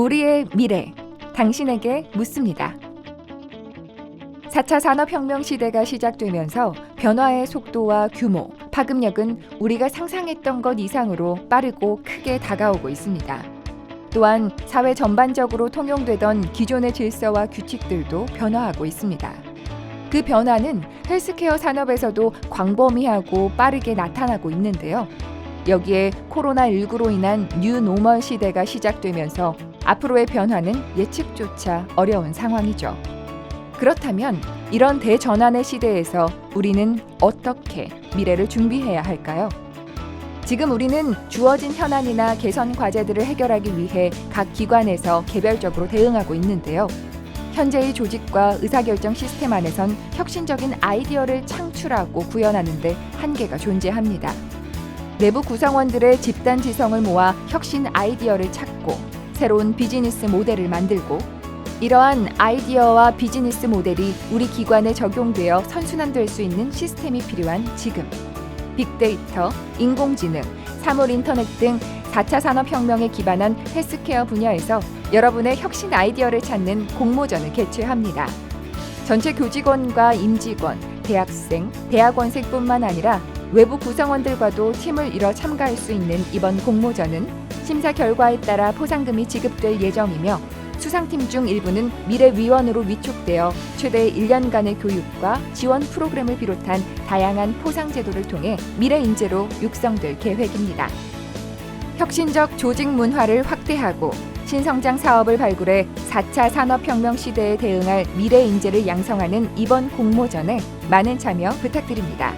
우리의 미래, 당신에게 묻습니다. 4차 산업혁명 시대가 시작되면서 변화의 속도와 규모, 파급력은 우리가 상상했던 것 이상으로 빠르고 크게 다가오고 있습니다. 또한 사회 전반적으로 통용되던 기존의 질서와 규칙들도 변화하고 있습니다. 그 변화는 헬스케어 산업에서도 광범위하고 빠르게 나타나고 있는데요. 여기에 코로나19로 인한 뉴 노멀 시대가 시작되면서 앞으로의 변화는 예측조차 어려운 상황이죠. 그렇다면 이런 대전환의 시대에서 우리는 어떻게 미래를 준비해야 할까요? 지금 우리는 주어진 현안이나 개선 과제들을 해결하기 위해 각 기관에서 개별적으로 대응하고 있는데요. 현재의 조직과 의사결정 시스템 안에선 혁신적인 아이디어를 창출하고 구현하는데 한계가 존재합니다. 내부 구성원들의 집단 지성을 모아 혁신 아이디어를 찾고 새로운 비즈니스 모델을 만들고 이러한 아이디어와 비즈니스 모델이 우리 기관에 적용되어 선순환될 수 있는 시스템이 필요한 지금 빅데이터, 인공지능, 사물 인터넷 등 4차 산업혁명에 기반한 헬스케어 분야에서 여러분의 혁신 아이디어를 찾는 공모전을 개최합니다. 전체 교직원과 임직원, 대학생, 대학원생뿐만 아니라 외부 구성원들과도 팀을 이뤄 참가할 수 있는 이번 공모전은 심사 결과에 따라 포상금이 지급될 예정이며 수상팀 중 일부는 미래위원으로 위촉되어 최대 1년간의 교육과 지원 프로그램을 비롯한 다양한 포상 제도를 통해 미래 인재로 육성될 계획입니다. 혁신적 조직 문화를 확대하고 신성장 사업을 발굴해 4차 산업혁명 시대에 대응할 미래 인재를 양성하는 이번 공모전에 많은 참여 부탁드립니다.